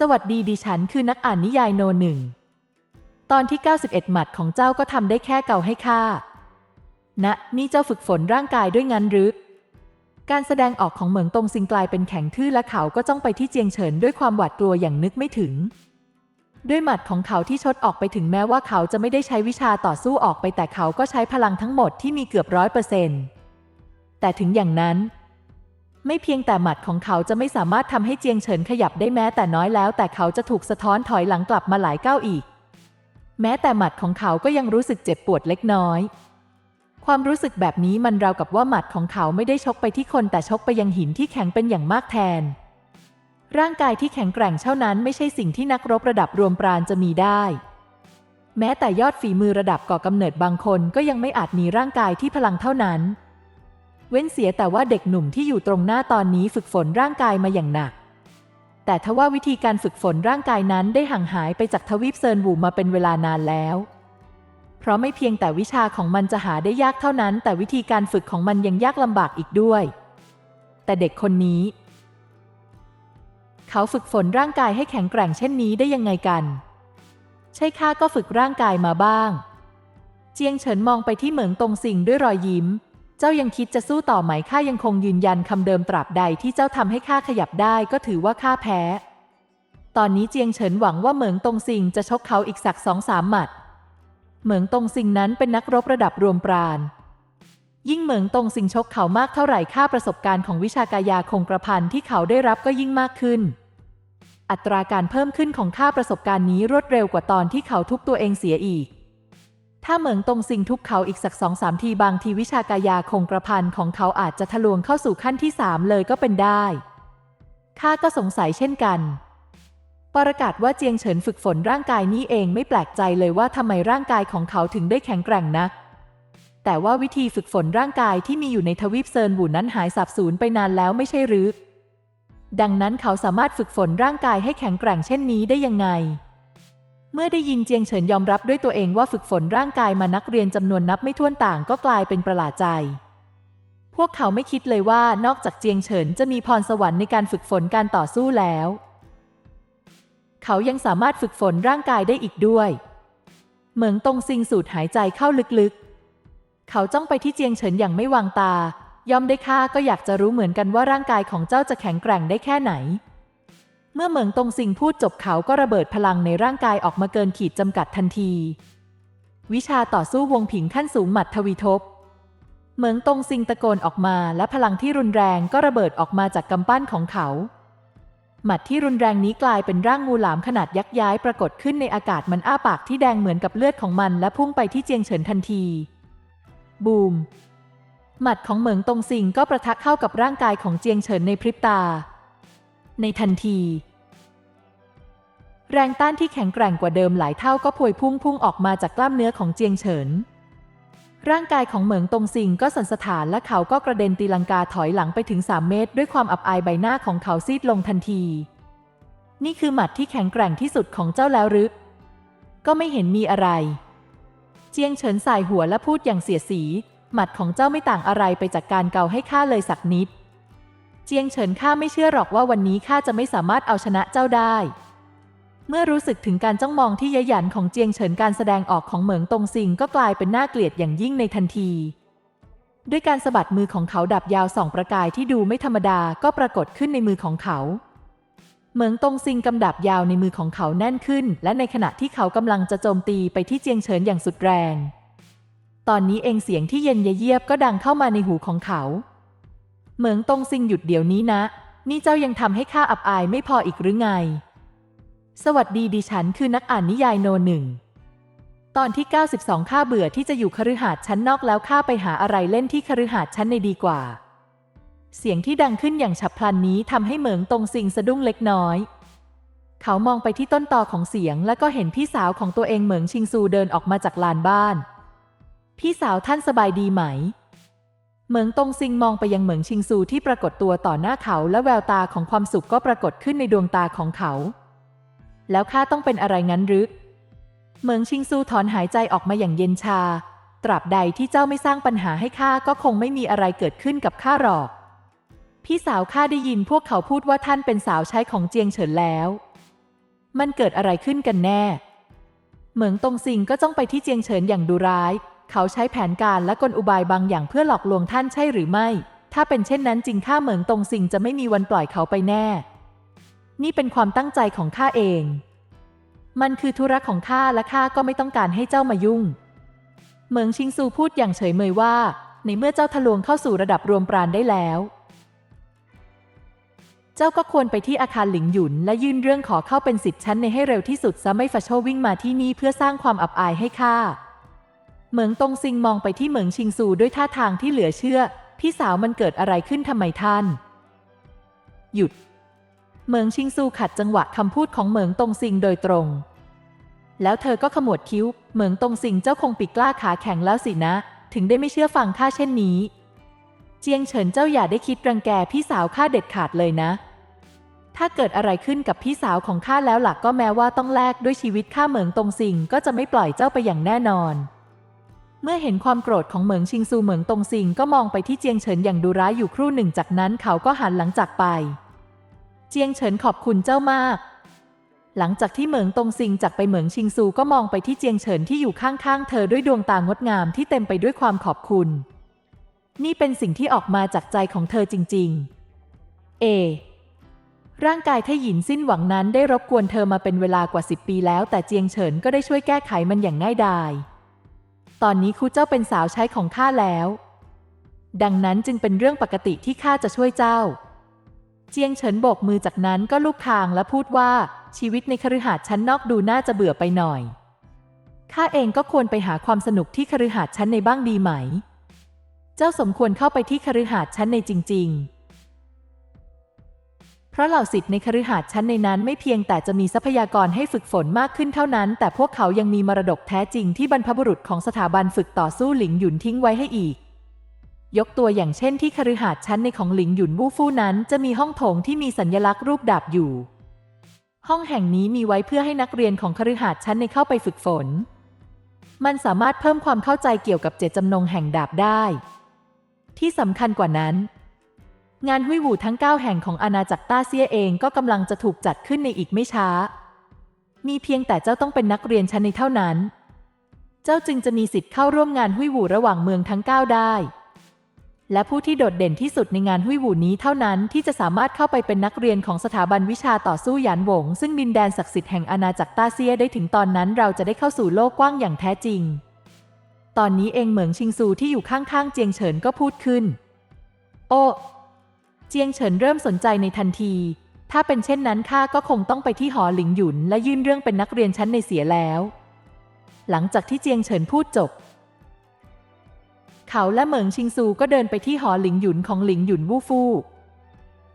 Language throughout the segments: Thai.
สวัสดีดิฉันคือนักอ่านนิยายโนหนึ่ง ตอนที่ 91 หมัดของเจ้าก็ทำได้แค่เก่าให้ข้านะ นี่เจ้าฝึกฝนร่างกายด้วยงั้นหรือ การแสดงออกของเหมิงตรงซิงกลายเป็นแข็งทื่อและเขาก็จ้องไปที่เจียงเฉินด้วยความหวาดกลัวอย่างนึกไม่ถึง ด้วยหมัดของเขาที่ชดออกไปถึงแม้ว่าเขาจะไม่ได้ใช้วิชาต่อสู้ออกไปแต่เขาก็ใช้พลังทั้งหมดที่มีเกือบร้อยเปอร์เซ็นต์แต่ถึงอย่างนั้น ไม่เพียงแต่หมัดของเขาจะไม่สามารถทำให้เจียงเฉินขยับได้แม้แต่น้อยแล้ว แต่เขาจะถูกสะท้อนถอยหลังกลับมาหลายก้าวอีก แม้แต่หมัดของเขาก็ยังรู้สึกเจ็บปวดเล็กน้อย ความรู้สึกแบบนี้มันราวกับว่าหมัดของเขาไม่ได้ชกไปที่คนแต่ชกไปยังหินที่แข็งเป็นอย่างมากแทน ร่างกายที่แข็งแกร่งเท่านั้นไม่ใช่สิ่งที่นักรบระดับรวมปราณจะมีได้แม้แต่ยอดฝีมือระดับก่อกำเนิดบางคนก็ยังไม่อาจมีร่างกายที่พลังเท่านั้น เว้นเสียแต่ว่าเด็กหนุ่มที่อยู่ตรงหน้าตอนนี้ฝึกฝนร่างกายมาอย่างหนัก แต่ทว่าวิธีการฝึกฝนร่างกายนั้นได้ห่างหายไปจากทวีปเซินวูมาเป็นเวลานานแล้ว เพราะไม่เพียงแต่วิชาของมันจะหาได้ยากเท่านั้น แต่วิธีการฝึกของมันยังยากลำบากอีกด้วย แต่เด็กคนนี้ เขาฝึกฝนร่างกายให้แข็งแกร่งเช่นนี้ได้ยังไงกัน ใช่ข้าก็ฝึกร่างกายมาบ้าง เจียงเฉินมองไปที่เหมิงตงสิงด้วยรอยยิ้ม เจ้ายังคิดจะสู้ต่อไหมข้ายังคงยืนยันคำเดิมตราบใดที่เจ้าทำให้ข้าขยับได้ก็ถือว่าข้าแพ้ ตอนนี้เจียงเฉินหวังว่าเหมิงตงสิงจะชกเขาอีกสักสองสามหมัด เหมิงตงสิงนั้นเป็นนักรบระดับรวมปราณ ยิ่งเหมิงตงสิงชกเขามากเท่าไหร่ค่าประสบการณ์ของวิชากายาคงกระพันที่เขาได้รับก็ยิ่งมากขึ้น อัตราการเพิ่มขึ้นของค่าประสบการณ์นี้รวดเร็วกว่าตอนที่เขาทุบตัวเองเสียอีก ถ้าเหมิงตรงสิงทุบเขาอีกสักสองสามทีบางทีวิชากายาคงกระพันของเขาอาจจะทะลวงเข้าสู่ขั้นที่สามเลยก็เป็นได้ข้าก็สงสัยเช่นกันประกาศว่าเจียงเฉินฝึกฝนร่างกายนี้เองไม่แปลกใจเลยว่าทำไมร่างกายของเขาถึงได้แข็งแกร่งนัก แต่ว่าวิธีฝึกฝนร่างกายที่มีอยู่ในทวีปเซินบูนั้นหายสับสูญไปนานแล้วไม่ใช่หรือ ดังนั้นเขาสามารถฝึกฝนร่างกายให้แข็งแกร่งเช่นนี้ได้ยังไง เมื่อได้ยินเจียงเฉินยอมรับด้วยตัวเองว่าฝึกฝนร่างกายมานักเรียนจำนวนนับไม่ถ้วนต่างก็กลายเป็นประหลาดใจ พวกเขาไม่คิดเลยว่านอกจากเจียงเฉินจะมีพรสวรรค์ในการฝึกฝนการต่อสู้แล้ว เขายังสามารถฝึกฝนร่างกายได้อีกด้วย เหมืองตงซิงสูดหายใจเข้าลึกๆ เขาจ้องไปที่เจียงเฉินอย่างไม่วางตา ยอมได้ค่าก็อยากจะรู้เหมือนกันว่าร่างกายของเจ้าจะแข็งแกร่งได้แค่ไหน เมื่อเหมิงตงซิงพูดจบเขาก็ระเบิดพลังในร่างกายออกมาเกินขีดจำกัดทันที วิชาต่อสู้วงผิงขั้นสูงหมัดทวีทบ เหมิงตงซิงตะโกนออกมาและพลังที่รุนแรงก็ระเบิดออกมาจากกำปั้นของเขา หมัดที่รุนแรงนี้กลายเป็นร่างงูหลามขนาดยักษ์ย้ายปรากฏขึ้นในอากาศมันอ้าปากที่แดงเหมือนกับเลือดของมันและพุ่งไปที่เจียงเฉินทันที บูม หมัดของเหมิงตงซิงก็ประทักเข้ากับร่างกายของเจียงเฉินในพริบตา ในทันที แรงต้านที่แข็งแกร่งกว่าเดิมหลายเท่าก็พวยพุ่งพุ่งออกมาจากกล้ามเนื้อของเจียงเฉิน ร่างกายของเหมิงตงซิงก็สั่นสะท้านและเขาก็กระเด็นตีลังกาถอยหลังไปถึง 3 เมตร ด้วยความอับอายใบหน้าของเขาซีดลงทันที นี่คือหมัดที่แข็งแกร่งที่สุดของเจ้าแล้วหรือ ก็ไม่เห็นมีอะไร เจียงเฉินสายหัวและพูดอย่างเสียสีหมัดของเจ้าไม่ต่างอะไรไปจากการเกาให้ข้าเลยสักนิด เจียงเฉินข้าไม่เชื่อหรอกว่าวันนี้ข้าจะไม่สามารถเอาชนะเจ้าได้ เมื่อรู้สึกถึงการจ้องมองที่ยะหยันของเจียงเฉินการแสดงออกของเหมิงตงซิงก็กลายเป็นน่าเกลียดอย่างยิ่งในทันที ด้วยการสะบัดมือของเขาดับยาวสองประกายที่ดูไม่ธรรมดาก็ปรากฏขึ้นในมือของเขา เหมิงตงซิงกำดับยาวในมือของเขาแน่นขึ้น และในขณะที่เขากำลังจะโจมตีไปที่เจียงเฉินอย่างสุดแรง ตอนนี้เองเสียงที่เย็นเยียบก็ดังเข้ามาในหูของเขา เหมิงตงซิงหยุดเดี๋ยวนี้นะ นี่เจ้ายังทำให้ข้าอับอายไม่พออีกหรือไง สวัสดีดิฉันคือนักอ่านนิยายโนหนึ่ง ตอนที่ 92 ข้าเบื่อที่จะอยู่คฤหาสน์ชั้นนอกแล้วข้าไปหาอะไรเล่นที่คฤหาสน์ชั้นในดีกว่า เสียงที่ดังขึ้นอย่างฉับพลันนี้ทำให้เหมิงตงซิงสะดุ้งเล็กน้อย เขามองไปที่ต้นตอของเสียงและก็เห็นพี่สาวของตัวเองเหมิงชิงซูเดินออกมาจากลานบ้าน พี่สาวท่านสบายดีไหม เหมิงตงซิงมองไปยังเหมิงชิงซูที่ปรากฏตัวต่อหน้าเขาและแววตาของความสุขก็ปรากฏขึ้นในดวงตาของเขา แล้วข้าต้องเป็นอะไรงั้นหรือเหมิงชิงซูถอนหายใจออกมาอย่างเย็นชา ตราบใดที่เจ้าไม่สร้างปัญหาให้ข้าก็คงไม่มีอะไรเกิดขึ้นกับข้าหรอก พี่สาวข้าได้ยินพวกเขาพูดว่าท่านเป็นสาวใช้ของเจียงเฉินแล้ว มันเกิดอะไรขึ้นกันแน่ เหมืองตงซิงก็จ้องไปที่เจียงเฉินอย่างดุร้าย เขาใช้แผนการและกลอุบายบางอย่างเพื่อหลอกลวงท่านใช่หรือไม่ ถ้าเป็นเช่นนั้นจริงข้าเหมืองตรงซิงจะไม่มีวันปล่อยเขาไปแน่ นี่เป็นความตั้งใจของข้าเอง มันคือธุระของข้าและข้าก็ไม่ต้องการให้เจ้ามายุ่ง เหมืองชิงซูพูดอย่างเฉยเมยว่า ในเมื่อเจ้าทะลวงเข้าสู่ระดับรวมปราณได้แล้ว เจ้าก็ควรไปที่อาคารหลิงหยุน และยื่นเรื่องขอเข้าเป็นสิทธิ์ชั้นในให้เร็วที่สุดซะไม่ฟาโชวิ่งมาที่นี่เพื่อสร้างความอับอายให้ข้า เหมืองตงซิงมองไปที่เหมืองชิงซูด้วยท่าทางที่เหลือเชื่อ พี่สาวมันเกิดอะไรขึ้นทำไมท่าน หยุด เหมืองชิงซูขัดจังหวะคำพูดของเหมืองตงซิงโดยตรง แล้วเธอก็ขมวดคิ้ว เหมืองตงซิงเจ้าคงปีกกล้าขาแข็งแล้วสินะ ถึงได้ไม่เชื่อฟังข้าเช่นนี้ เจียงเฉินเจ้าอย่าได้คิดรังแกพี่สาวข้าเด็ดขาดเลยนะถ้าเกิดอะไรขึ้นกับพี่สาวของข้าแล้วหลักก็แม้ว่าต้องแลกด้วยชีวิตข้าเหมืองตงซิงก็จะไม่ปล่อยเจ้าไปอย่างแน่นอน เมื่อเห็นความโกรธของเหมืองชิงซูเหมืองตงซิงก็มองไปที่เจียงเฉินอย่างดุร้ายอยู่ครู่หนึ่งจากนั้นเขาก็หันหลังจากไป เจียงเฉินขอบคุณเจ้ามาก หลังจากที่เหมืองตงซิงจากไปเหมืองชิงซูก็มองไปที่เจียงเฉินที่อยู่ข้างๆเธอด้วยดวงตางดงามที่เต็มไปด้วยความขอบคุณ นี่เป็นสิ่งที่ออกมาจากใจของเธอจริง ๆ เอ ร่างกายทหยินสิ้นหวังนั้นได้รบกวนเธอมาเป็นเวลากว่าสิบปีแล้ว แต่เจียงเฉินก็ได้ช่วยแก้ไขมันอย่างง่ายดาย ตอนนี้ครูเจ้าเป็นสาวใช้ของข้าแล้ว ดังนั้นจึงเป็นเรื่องปกติที่ข้าจะช่วยเจ้า เจียงเฉินโบกมือจากนั้นก็ลูกคางและพูดว่าชีวิตในคฤหาสน์ชั้นนอกดูน่าจะเบื่อไปหน่อย ข้าเองก็ควรไปหาความสนุกที่คฤหาสน์ชั้นในบ้างดีไหม เจ้าสมควรเข้าไปที่คฤหาสน์ชั้นในจริง ๆ เพราะเหล่าสิทธิ์ในคฤหาสน์ชั้นในนั้นไม่เพียงแต่จะมีทรัพยากรให้ฝึกฝนมากขึ้นเท่านั้น แต่พวกเขายังมีมรดกแท้จริงที่บรรพบุรุษของสถาบันฝึกต่อสู้หลิงหยุนทิ้งไว้ให้อีก ยกตัวอย่างเช่นที่คฤหาสน์ชั้นในของหลิงหยุนวู่ฟู่นั้น จะมีห้องโถงที่มีสัญลักษณ์รูปดาบอยู่ ห้องแห่งนี้มีไว้เพื่อให้นักเรียนของคฤหาสน์ชั้นในเข้าไปฝึกฝน มันสามารถเพิ่มความเข้าใจเกี่ยวกับเจตจำนงแห่งดาบได้ ที่สำคัญกว่านั้น งานหุยหวูทั้ง 9 แห่งของอาณาจักรต้าเซียเองก็กำลังจะถูกจัดขึ้นในอีกไม่ช้า มีเพียงแต่เจ้าต้องเป็นนักเรียนชั้นในเท่านั้น เจ้าจึงจะมีสิทธิ์เข้าร่วมงานหุยหวูระหว่างเมืองทั้ง 9 ได้ และผู้ที่โดดเด่นที่สุดในงานหุยหวูนี้เท่านั้นที่จะสามารถเข้าไปเป็นนักเรียนของสถาบันวิชาต่อสู้หยานหวง ซึ่งดินแดนศักดิ์สิทธิ์แห่งอาณาจักรต้าเซียได้ถึงตอนนั้นเราจะได้เข้าสู่โลกกว้างอย่างแท้จริง ตอนนี้เองเหมืองชิงซูที่อยู่ข้างๆเจียงเฉินก็พูดขึ้น โอ้ จียงเฉินเริ่มสนใจในทันที ถ้าเป็นเช่นนั้นข้าก็คงต้องไปที่หอหลิงหยุน และยื่นเรื่องเป็นนักเรียนชั้นในเสียแล้ว หลังจากที่เจียงเฉินพูดจบ เขาและเหมิงชิงซูก็เดินไปที่หอหลิงหยุนของหลิงหยุนวู่ฟู่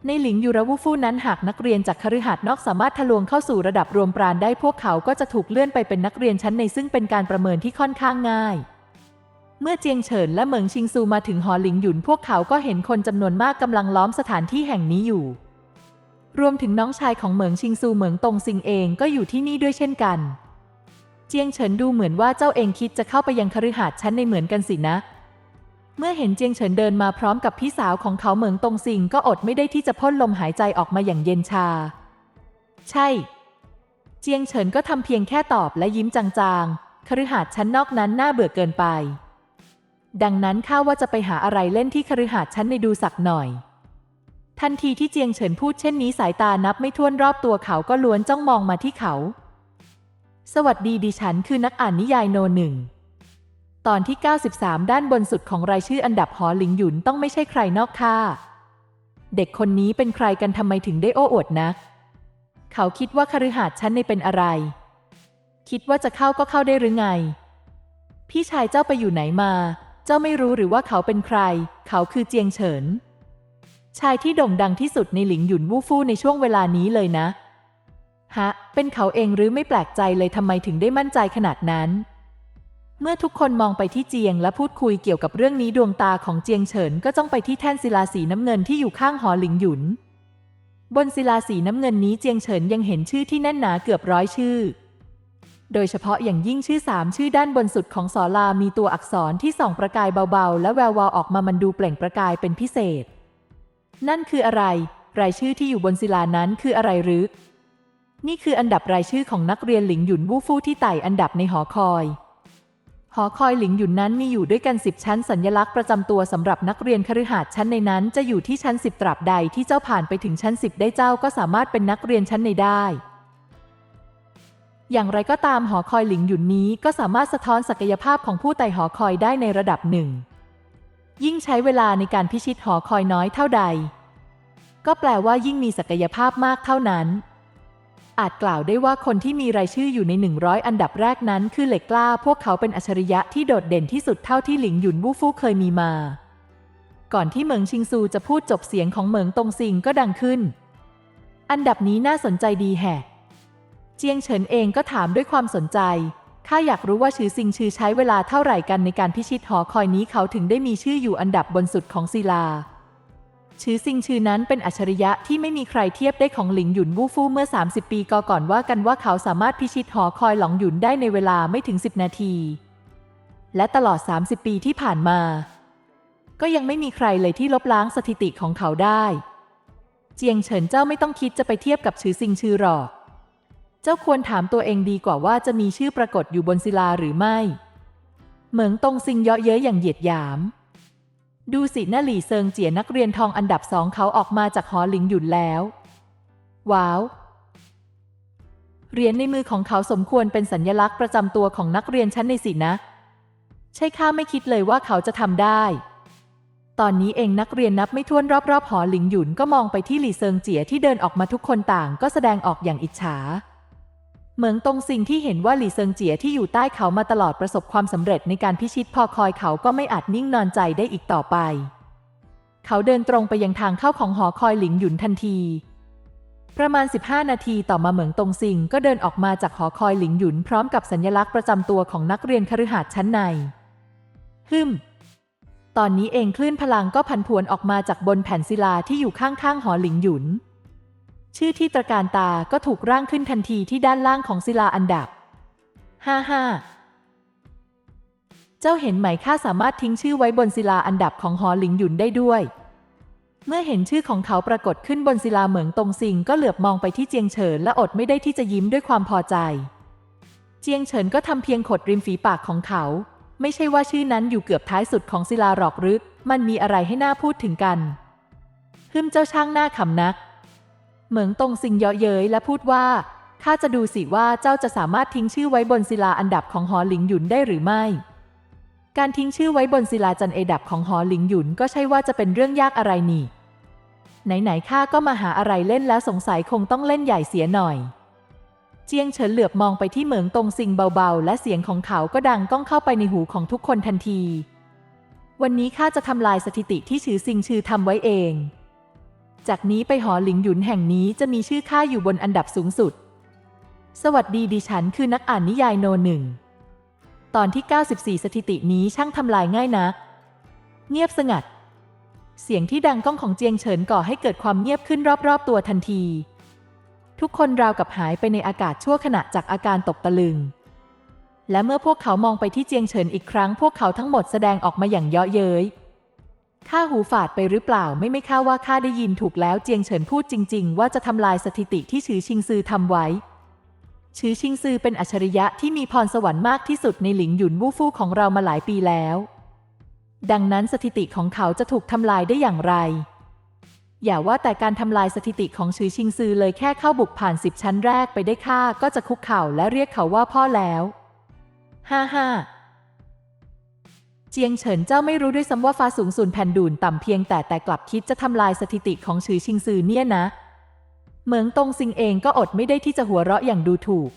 ในหลิงยูระวู่ฟู่นั้นหากนักเรียนจากคฤหาสน์นอกสามารถทะลวงเข้าสู่ระดับรวมปราณได้พวกเขาก็จะถูกเลื่อนไปเป็นนักเรียนชั้นในซึ่งเป็นการประเมินที่ค่อนข้างง่าย เมื่อเจียงเฉินและเหมิงชิงซูมาถึงหอหลิงหยุนพวกเขาก็เห็นคนจำนวนมากกำลังล้อมสถานที่แห่งนี้อยู่ รวมถึงน้องชายของเหมิงชิงซูเหมิงตงซิงเองก็อยู่ที่นี่ด้วยเช่นกัน เจียงเฉินดูเหมือนว่าเจ้าเองคิดจะเข้าไปยังคฤหาสน์ชั้นในเหมือนกันสินะ เมื่อเห็นเจียงเฉินเดินมาพร้อมกับพี่สาวของเขาเหมิงตงซิงก็อดไม่ได้ที่จะพ่นลมหายใจออกมาอย่างเย็นชา ใช่ เจียงเฉินก็ทำเพียงแค่ตอบและยิ้มจางๆคฤหาสน์ชั้นนอกนั้นน่าเบื่อเกินไป ดังนั้นข้าว่าจะไปหาอะไรเล่นที่คฤหาสน์ชั้นในดูสักหน่อย ทันทีที่เจียงเฉินพูดเช่นนี้สายตานับไม่ถ้วนรอบตัวเขาก็ล้วนจ้องมองมาที่เขา สวัสดีดิฉันคือนักอ่านนิยายโนหนึ่ง ตอนที่ 93 ด้านบนสุดของรายชื่ออันดับหอหลิงหยุนต้องไม่ใช่ใครนอกข้า เด็กคนนี้เป็นใครกันทำไมถึงได้โอ้อวดนะเขาคิดว่าคฤหาสน์ชั้นในเป็นอะไร คิดว่าจะเข้าก็เข้าได้หรือไง พี่ชายเจ้าไปอยู่ไหนมา จ้าไม่รู้หรือว่าเขาเป็นใคร เขาคือเจียงเฉิน ชายที่โด่งดังที่สุดในหลิงหยุนวู่ฟู่ในช่วงเวลานี้เลยนะ ฮะ เป็นเขาเองหรือไม่แปลกใจเลยทำไมถึงได้มั่นใจขนาดนั้น เมื่อทุกคนมองไปที่เจียงและพูดคุยเกี่ยวกับเรื่องนี้ดวงตาของเจียงเฉินก็จ้องไปที่แท่นศิลาสีน้ำเงินที่อยู่ข้างหอหลิงหยุน บนศิลาสีน้ำเงินนี้เจียงเฉินยังเห็นชื่อที่แน่นหนาเกือบร้อยชื่อ โดยเฉพาะอย่างยิ่งชื่อสามชื่อด้านบนสุดของสอลามีตัวอักษรที่ส่องประกายเบาๆ และแวววาวออกมามันดูเปล่งประกายเป็นพิเศษ นั่นคืออะไร รายชื่อที่อยู่บนศิลานั้นคืออะไรหรือ นี่คืออันดับรายชื่อของนักเรียนหลิงหยุนวู่ฟู่ที่ไต่อันดับในหอคอย หอคอยหลิงหยุนนั้นมีอยู่ด้วยกันสิบชั้นสัญลักษณ์ประจำตัวสำหรับนักเรียนคฤหาสน์ชั้นในนั้นจะอยู่ที่ชั้นสิบตราบใดที่เจ้าผ่านไปถึงชั้นสิบได้เจ้าก็สามารถเป็นนักเรียนชั้นในได้ อย่างไรก็ตามหอคอยหลิงหยุนนี้ก็สามารถสะท้อนศักยภาพของผู้ไต่หอคอยได้ในระดับหนึ่ง ยิ่งใช้เวลาในการพิชิตหอคอยน้อยเท่าใด ก็แปลว่ายิ่งมีศักยภาพมากเท่านั้น อาจกล่าวได้ว่าคนที่มีรายชื่ออยู่ใน 100 อันดับแรกนั้นคือเหล็กกล้า พวกเขาเป็นอัจฉริยะที่โดดเด่นที่สุดเท่าที่หลิงหยุนวู่ฟู่เคยมีมา ก่อนที่เหมิงชิงซูจะพูดจบเสียงของเหมิงตงซิงก็ดังขึ้น อันดับนี้น่าสนใจดีแฮะ เจียงเฉินเองก็ถามด้วยความสนใจ ข้าอยากรู้ว่าชื่อซิงชื่อใช้เวลาเท่าไหร่กันในการพิชิตหอคอยนี้เขาถึงได้มีชื่ออยู่อันดับบนสุดของศิลา ชื่อซิงชื่อนั้นเป็นอัจฉริยะที่ไม่มีใครเทียบได้ของหลิงหยุนวู่ฟู่เมื่อ 30 ปีก่อนว่ากันว่าเขาสามารถพิชิตหอคอยหลงหยุนได้ในเวลาไม่ถึง 10 นาที และตลอด 30 ปีที่ผ่านมา ก็ยังไม่มีใครเลยที่ลบล้างสถิติของเขาได้ เจียงเฉินเจ้าไม่ต้องคิดจะไปเทียบกับชื่อซิงชื่อหรอก จ้าควรถามตัวเองดีกว่าว่าจะมีชื่อปรากฏอยู่บนศิลาหรือไม่ เหมิงตงซิงเยาะเย้ยอย่างเหยียดหยาม ดูสิหน้าหลี่เซิงเจียนักเรียนทองอันดับสองเขาออกมาจากหอหลิงหยุนแล้ว ว้าว เหรียญในมือของเขาสมควรเป็นสัญญลักษณ์ประจำตัวของนักเรียนชั้นในสินะ ใช่ข้าไม่คิดเลยว่าเขาจะทำได้ ตอนนี้เองนักเรียนนับไม่ถ้วนรอบๆหอหลิงหยุนก็มองไปที่หลี่เซิงเจียที่เดินออกมาทุกคนต่างก็แสดงออกอย่างอิจฉา เหมืองตรงสิ่งที่เห็นว่าหลี่เซิงเจียที่อยู่ใต้เขามาตลอดประสบความสำเร็จในการพิชิตพอคอยเขาก็ไม่อาจนิ่งนอนใจได้อีกต่อไป เขาเดินตรงไปยังทางเข้าของหอคอยหลิงหยุนทันที ประมาณ 15 นาทีต่อมาเหมืองตรงซิงก็เดินออกมาจากหอคอยหลิงหยุนพร้อมกับสัญลักษณ์ประจำตัวของนักเรียนคฤหาสน์ชั้นในฮึมตอนนี้เองคลื่นพลังก็พันผวนออกมาจากบนแผ่นศิลาที่อยู่ข้างๆหอหลิงหยุน ชื่อที่ตระการตาก็ถูกร่างขึ้นทันทีที่ด้านล่างของศิลาอันดับ ห้าห้า เจ้าเห็นไหมข้าสามารถทิ้งชื่อไว้บนศิลาอันดับของหอหลิงหยุนได้ด้วย เมื่อเห็นชื่อของเขาปรากฏขึ้นบนศิลาเหมืองตรงซิงก็เหลือบมองไปที่เจียงเฉินและอดไม่ได้ที่จะยิ้มด้วยความพอใจ เจียงเฉินก็ทำเพียงขดริมฝีปากของเขา ไม่ใช่ว่าชื่อนั้นอยู่เกือบท้ายสุดของศิลาหรอกหรือมันมีอะไรให้น่าพูดถึงกันฮึมเจ้าช่างหน้าขำนัก เหมืองตรงซิงเยาะเย้ยและพูดว่าข้าจะดูสิว่าเจ้าจะสามารถทิ้งชื่อไว้บนศิลาอันดับของหอหลิงหยุนได้หรือไม่ การทิ้งชื่อไว้บนศิลาจันเอดับของหอหลิงหยุนก็ใช่ว่าจะเป็นเรื่องยากอะไรนี่ ไหนๆข้าก็มาหาอะไรเล่นแล้วสงสัยคงต้องเล่นใหญ่เสียหน่อย เจียงเฉินเหลือบมองไปที่เหมืองตรงซิงเบาๆ และเสียงของเขาก็ดังก้องเข้าไปในหูของทุกคนทันที วันนี้ข้าจะทำลายสถิติที่ชื่อซิงชื่อทำไว้เอง จากนี้ไปหอหลิงหยุนแห่งนี้จะมีชื่อข้าอยู่บนอันดับสูงสุด สวัสดีดิฉันคือนักอ่านนิยายโนหนึ่ง ตอนที่ 94 สถิตินี้ช่างทำลายง่ายนะ เงียบสงัด เสียงที่ดังก้องของเจียงเฉินก่อให้เกิดความเงียบขึ้นรอบๆตัวทันที ทุกคนราวกับหายไปในอากาศชั่วขณะจากอาการตกตะลึง และเมื่อพวกเขามองไปที่เจียงเฉินอีกครั้ง พวกเขาทั้งหมดแสดงออกมาอย่างเยาะเย้ย ข้าหูฝาดไปหรือเปล่าไม่ไม่ข้าว่าข้าได้ยินถูกแล้วเจียงเฉินพูดจริง ๆ ว่าจะทำลายสถิติที่ชือชิงซือทำไว้ชือชิงซือเป็นอัจฉริยะที่มีพรสวรรค์มากที่สุดในหลิงหยุนวู่ฟู่ของเรามาหลายปีแล้ว ดังนั้นสถิติของเขาจะถูกทำลายได้อย่างไร อย่าว่าแต่การทำลายสถิติของชือชิงซือเลยแค่เข้าบุกผ่านสิบชั้นแรกไปได้ค่าก็จะคุกเข่าและเรียกเขาว่าพ่อแล้วห้าห้า เจียงเฉินเจ้าไม่รู้ด้วยซ้ำว่าฟ้าสูงสุนแผ่นดูนต่ำเพียงแต่แต่กลับคิดจะทำลายสถิติของชือชิงซือเนี่ยนะ เหมืองตงซิงเองก็อดไม่ได้ที่จะหัวเราะอย่างดูถูก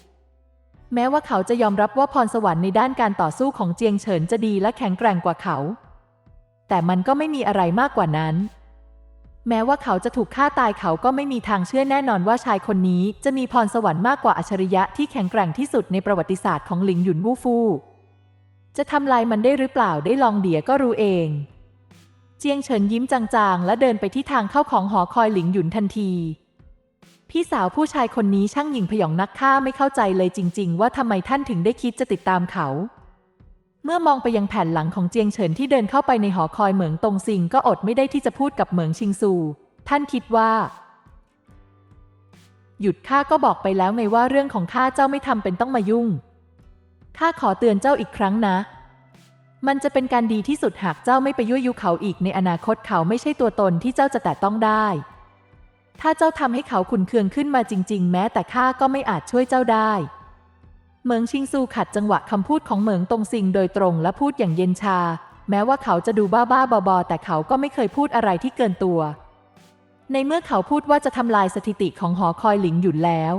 แม้ว่าเขาจะยอมรับว่าพรสวรรค์ในด้านการต่อสู้ของเจียงเฉินจะดีและแข็งแกร่งกว่าเขา แต่มันก็ไม่มีอะไรมากกว่านั้น แม้ว่าเขาจะถูกฆ่าตายเขาก็ไม่มีทางเชื่อแน่นอนว่าชายคนนี้จะมีพรสวรรค์มากกว่าอัจฉริยะที่แข็งแกร่งที่สุดในประวัติศาสตร์ของหลิงหยุนวู่ฟู่ จะทำลายมันได้หรือเปล่าได้ลองเดี๋ยก็รู้เอง เจียงเฉินยิ้มจางๆ และเดินไปที่ทางเข้าของหอคอยหลิงหยุนทันที พี่สาวผู้ชายคนนี้ช่างหยิ่งพยองนักฆ่าไม่เข้าใจเลยจริง ๆ ว่าทำไมท่านถึงได้คิดจะติดตามเขา เมื่อมองไปยังแผ่นหลังของเจียงเฉินที่เดินเข้าไปในหอคอยเหมืองตรงซิงก็อดไม่ได้ที่จะพูดกับเหมืองชิงซู ท่านคิดว่าหยุดข้าก็บอกไปแล้วไงว่าเรื่องของข้าเจ้าไม่ทำเป็นต้องมายุ่ง ข้าขอเตือนเจ้าอีกครั้งนะ มันจะเป็นการดีที่สุดหากเจ้าไม่ไปยั่วยุเขาอีกในอนาคตเขาไม่ใช่ตัวตนที่เจ้าจะแตะต้องได้ ถ้าเจ้าทำให้เขาขุนเคืองขึ้นมาจริง ๆ แม้แต่ข้าก็ไม่อาจช่วยเจ้าได้ เหมิงชิงซูขัดจังหวะคำพูดของเหมิงตงซิงโดยตรงและพูดอย่างเย็นชา แม้ว่าเขาจะดูบ้าๆบอๆแต่เขาก็ไม่เคยพูดอะไรที่เกินตัว ในเมื่อเขาพูดว่าจะทำลายสถิติของหอคอยหลิงหยุนแล้ว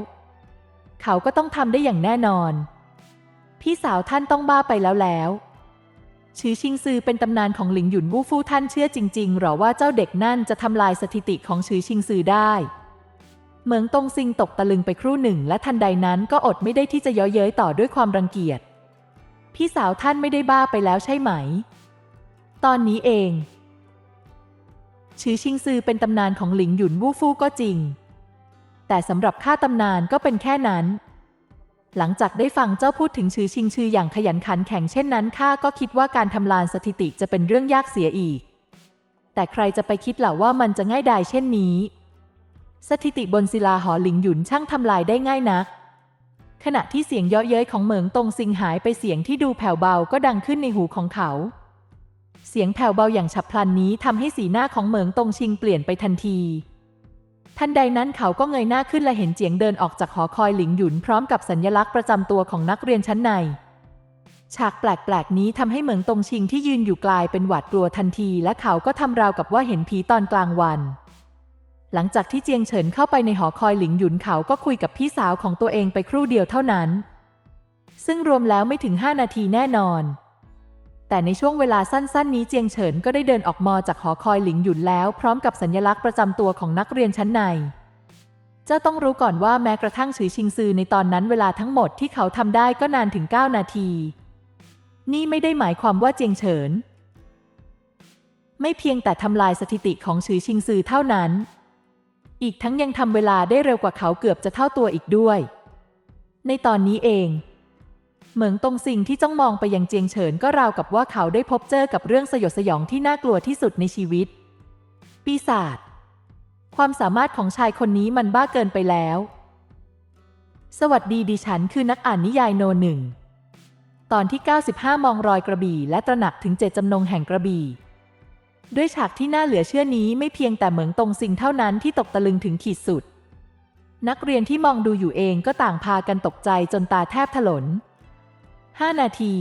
เขาก็ต้องทำได้อย่างแน่นอน พี่สาวท่านต้องบ้าไปแล้วแล้วชื่อชิงซือเป็นตำนานของหลิงหยุนวู่ฟู่ท่านเชื่อจริงๆหรอว่าเจ้าเด็กนั่นจะทำลายสถิติของชื่อชิงซือได้ เหมืองตงซิงตกตะลึงไปครู่หนึ่ง และทันใดนั้นก็อดไม่ได้ที่จะย้อเย้ยต่อด้วยความรังเกียจ พี่สาวท่านไม่ได้บ้าไปแล้วใช่ไหม ตอนนี้เองชื่อชิงซือเป็นตำนานของหลิงหยุนวู่ฟู่ก็จริง แต่สำหรับข้าตำนานก็เป็นแค่นั้น หลังจากได้ฟังเจ้าพูดถึงชื่อชิงชื่ออย่างขยันขันแข็งเช่นนั้นข้าก็คิดว่าการทำลายสถิติจะเป็นเรื่องยากเสียอีก แต่ใครจะไปคิดล่ะว่ามันจะง่ายดายเช่นนี้ สถิติบนศิลาหอหลิงหยุนช่างทำลายได้ง่ายนัก ขณะที่เสียงเยาะเย้ยของเหมิงตงซิงหายไปเสียงที่ดูแผ่วเบาก็ดังขึ้นในหูของเขา เสียงแผ่วเบาอย่างฉับพลันนี้ทำให้สีหน้าของเหมิงตงชิงเปลี่ยนไปทันที ทันใดนั้นเขาก็เงยหน้าขึ้นและเห็นเจียงเดินออกจากหอคอยหลิงหยุนพร้อมกับสัญลักษณ์ประจำตัวของนักเรียนชั้นใน ฉากแปลกๆ นี้ทำให้เหมืองตงชิงที่ยืนอยู่กลายเป็นหวาดกลัวทันที และเขาก็ทำราวกับว่าเห็นผีตอนกลางวัน หลังจากที่เจียงเฉินเข้าไปในหอคอยหลิงหยุนเขาก็คุยกับพี่สาวของตัวเองไปครู่เดียวเท่านั้น ซึ่งรวมแล้วไม่ถึงห้านาทีแน่นอน แต่ในช่วงเวลาสั้นๆ นี้เจียงเฉินก็ได้เดินออกมาจากหอคอยหลิงหยุนแล้ว พร้อมกับสัญลักษณ์ประจำตัวของนักเรียนชั้นใน เจ้าต้องรู้ก่อนว่าแม้กระทั่งฉือชิงซือในตอนนั้นเวลาทั้งหมดที่เขาทำได้ก็นานถึง 9 นาที นี่ไม่ได้หมายความว่าเจียงเฉิน ไม่เพียงแต่ทำลายสถิติของฉือชิงซือเท่านั้น อีกทั้งยังทำเวลาได้เร็วกว่าเขาเกือบจะเท่าตัวอีกด้วย ในตอนนี้เอง เหมืองตรงสิ่งที่จ้องมองไปยังเจียงเฉินก็ราวกับว่าเขาได้พบเจอกับเรื่องสยดสยองที่น่ากลัวที่สุดในชีวิต ปีศาจความสามารถของชายคนนี้มันบ้าเกินไปแล้ว สวัสดีดิฉันคือนักอ่านนิยายโนหนึ่ง ตอนที่ 95 มองรอยกระบี่ และตระหนักถึงเจตจำนงแห่งกระบี่ ด้วยฉากที่น่าเหลือเชื่อนี้ไม่เพียงแต่เหมืองตรงสิ่งเท่านั้นที่ตกตะลึงถึงขีดสุด นักเรียนที่มองดูอยู่เองก็ต่างพากันตกใจจนตาแทบถลน 5 นาที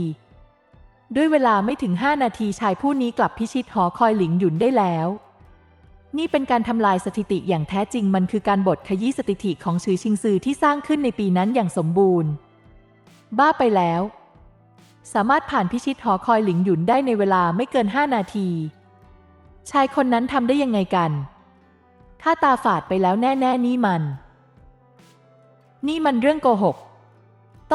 ด้วยเวลาไม่ถึง 5 นาทีชายผู้นี้กลับพิชิตหอคอยหลิงหยุนได้แล้ว นี่เป็นการทำลายสถิติอย่างแท้จริงมันคือการบทขยี้สถิติของชื่อชิงซือที่สร้างขึ้นในปีนั้นอย่างสมบูรณ์ บ้าไปแล้ว สามารถผ่านพิชิตหอคอยหลิงหยุนได้ในเวลาไม่เกิน 5 นาที ชายคนนั้นทำได้ยังไงกันข้าตาฝาดไปแล้วแน่ ๆ นี่มัน นี่มันเรื่องโกหก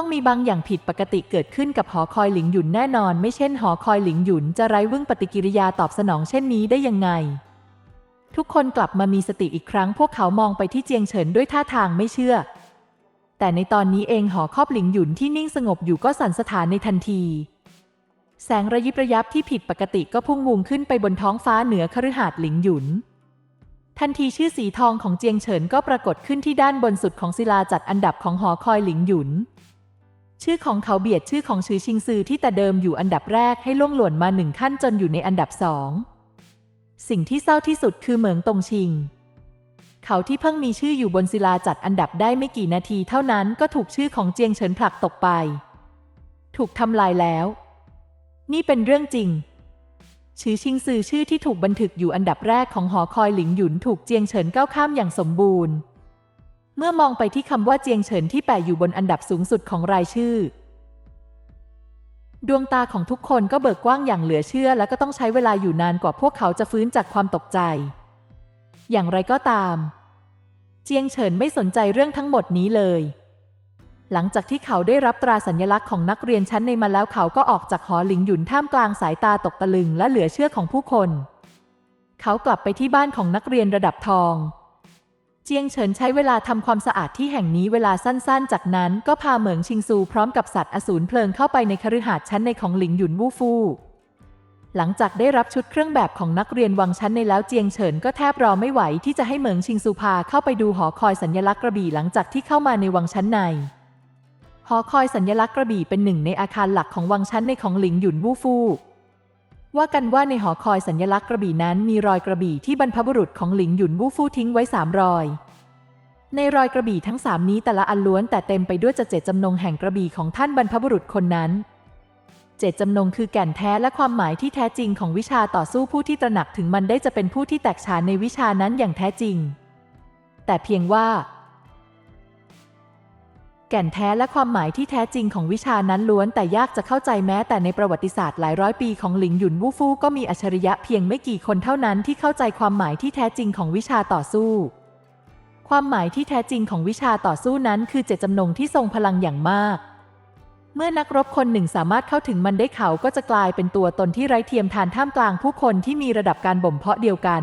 ต้องมีบางอย่างผิดปกติเกิดขึ้นกับหอคอยหลิงหยุนแน่นอน ไม่เช่นหอคอยหลิงหยุนจะไร้วึ่งปฏิกิริยาตอบสนองเช่นนี้ได้ยังไง ทุกคนกลับมามีสติอีกครั้ง พวกเขามองไปที่เจียงเฉินด้วยท่าทางไม่เชื่อ แต่ในตอนนี้เองหอครอบหลิงหยุนที่นิ่งสงบอยู่ก็สั่นสะท้านในทันที แสงระยิบระยับที่ผิดปกติก็พุ่งวูงขึ้นไปบนท้องฟ้าเหนือคฤหาสน์หลิงหยุนทันทีชื่อสีทองของเจียงเฉินก็ปรากฏขึ้นที่ด้านบนสุดของศิลาจัดอันดับของหอคอยหลิงหยุน ชื่อของเขาเบียดชื่อของชื่อชิงซือที่แต่เดิมอยู่อันดับแรกให้ล่วงหล่นมาหนึ่งขั้นจนอยู่ในอันดับสองสิ่งที่เศร้าที่สุดคือเหมืองตงชิง เขาที่เพิ่งมีชื่ออยู่บนศิลาจัดอันดับได้ไม่กี่นาทีเท่านั้นก็ถูกชื่อของเจียงเฉินผลักตกไป ถูกทำลายแล้ว นี่เป็นเรื่องจริง ชื่อชิงซือชื่อที่ถูกบันทึกอยู่อันดับแรกของหอคอยหลิงหยุนถูกเจียงเฉินก้าวข้ามอย่างสมบูรณ์ เมื่อมองไปที่คำว่าเจียงเฉินที่แปะอยู่บนอันดับสูงสุดของรายชื่อ ดวงตาของทุกคนก็เบิกกว้างอย่างเหลือเชื่อ และก็ต้องใช้เวลาอยู่นานกว่าพวกเขาจะฟื้นจากความตกใจ อย่างไรก็ตาม เจียงเฉินไม่สนใจเรื่องทั้งหมดนี้เลย หลังจากที่เขาได้รับตราสัญลักษณ์ของนักเรียนชั้นในมาแล้วเขาก็ออกจากหอหลิงหยุนท่ามกลางสายตาตกตะลึงและเหลือเชื่อของผู้คน เขากลับไปที่บ้านของนักเรียนระดับทอง เจียงเฉินใช้เวลาทำความสะอาดที่แห่งนี้เวลาสั้นๆ จากนั้นก็พาเหมิงชิงซูพร้อมกับสัตว์อสูรเพลิงเข้าไปในคฤหาสน์ชั้นในของหลิงหยุนวู่ฟู่หลังจากได้รับชุดเครื่องแบบของนักเรียนวังชั้นในแล้วเจียงเฉินก็แทบรอไม่ไหวที่จะให้เหมิงชิงซูพาเข้าไปดูหอคอยสัญลักษณ์กระบี่หลังจากที่เข้ามาในวังชั้นใน หอคอยสัญลักษณ์กระบี่เป็นหนึ่งในอาคารหลักของวังชั้นในของหลิงหยุนวู่ฟู่ ว่ากันว่าในหอคอยสัญลักษณ์กระบี่นั้นมีรอยกระบี่ที่บรรพบุรุษของหลิงหยุนวู่ฟู่ทิ้งไว้สามรอย ในรอยกระบี่ทั้งสามนี้แต่ละอันล้วนแต่เต็มไปด้วยจเจตจำนงแห่งกระบี่ของท่านบรรพบุรุษคนนั้น เจตจำนงคือแก่นแท้และความหมายที่แท้จริงของวิชาต่อสู้ผู้ที่ตระหนักถึงมันได้จะเป็นผู้ที่แตกฉานในวิชานั้นอย่างแท้จริง แต่เพียงว่า แก่นแท้และความหมายที่แท้จริงของวิชานั้นล้วนแต่ยากจะเข้าใจแม้แต่ในประวัติศาสตร์หลายร้อยปีของหลิงหยุนวู่ฟู่ก็มีอัจฉริยะเพียงไม่กี่คนเท่านั้นที่เข้าใจความหมายที่แท้จริงของวิชาต่อสู้ ความหมายที่แท้จริงของวิชาต่อสู้นั้นคือเจตจำนงที่ทรงพลังอย่างมาก เมื่อนักรบคนหนึ่งสามารถเข้าถึงมันได้เขาก็จะกลายเป็นตัวตนที่ไร้เทียมทานท่ามกลางผู้คนที่มีระดับการบ่มเพาะเดียวกัน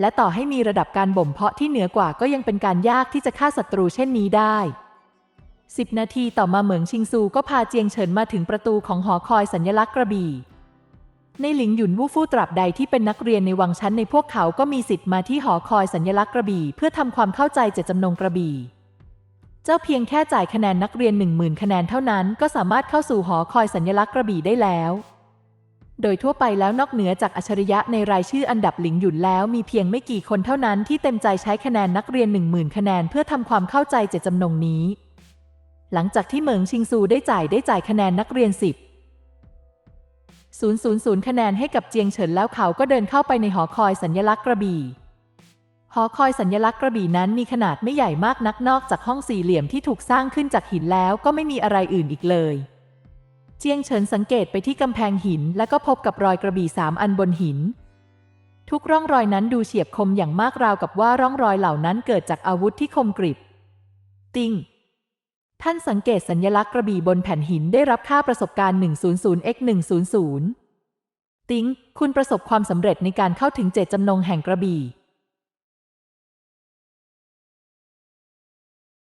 และต่อให้มีระดับการบ่มเพาะที่เหนือกว่าก็ยังเป็นการยากที่จะฆ่าศัตรูเช่นนี้ได้ สิบนาทีต่อมาเหมืองชิงซูก็พาเจียงเฉินมาถึงประตูของหอคอยสัญลักษณ์กระบี่ ในหลิงหยุนวู่ฟู่ตราบใดที่เป็นนักเรียนในวังชั้นในพวกเขาก็มีสิทธิ์มาที่หอคอยสัญลักษณ์กระบี่ เพื่อทำความเข้าใจเจตจำนงกระบี่ เจ้าเพียงแค่จ่ายคะแนนนักเรียนหนึ่งหมื่นคะแนนเท่านั้นก็สามารถเข้าสู่หอคอยสัญลักษณ์กระบี่ได้แล้ว โดยทั่วไปแล้วนอกเหนือจากอัจฉริยะในรายชื่ออันดับหลิงหยุนแล้วมีเพียงไม่กี่คนเท่านั้นที่เต็มใจใช้คะแนนนักเรียนหนึ่งหมื่นคะแนนเพื่อทำความเข้าใจเจตจำนงนี้ หลังจากที่เหมิงชิงซูได้จ่ายได้จ่ายคะแนนนักเรียนสิบ000 คะแนนให้กับเจียงเฉินแล้วเขาก็เดินเข้าไปในหอคอยสัญลักษณ์กระบี่ หอคอยสัญลักษณ์กระบี่นั้นมีขนาดไม่ใหญ่มากนักนอกจากห้องสี่เหลี่ยมที่ถูกสร้างขึ้นจากหินแล้วก็ไม่มีอะไรอื่นอีกเลย เจียงเฉินสังเกตไปที่กำแพงหิน และก็พบกับรอยกระบี่สามอันบนหิน ทุกร่องรอยนั้นดูเฉียบคมอย่างมากราวกับว่าร่องรอยเหล่านั้นเกิดจากอาวุธที่คมกริบ ติง ท่านสังเกตสัญลักษณ์กระบี่บนแผ่นหินได้รับค่าประสบการณ์ 100x 100 ติ้ง คุณประสบความสำเร็จในการเข้าถึงเจตจำนงแห่งกระบี่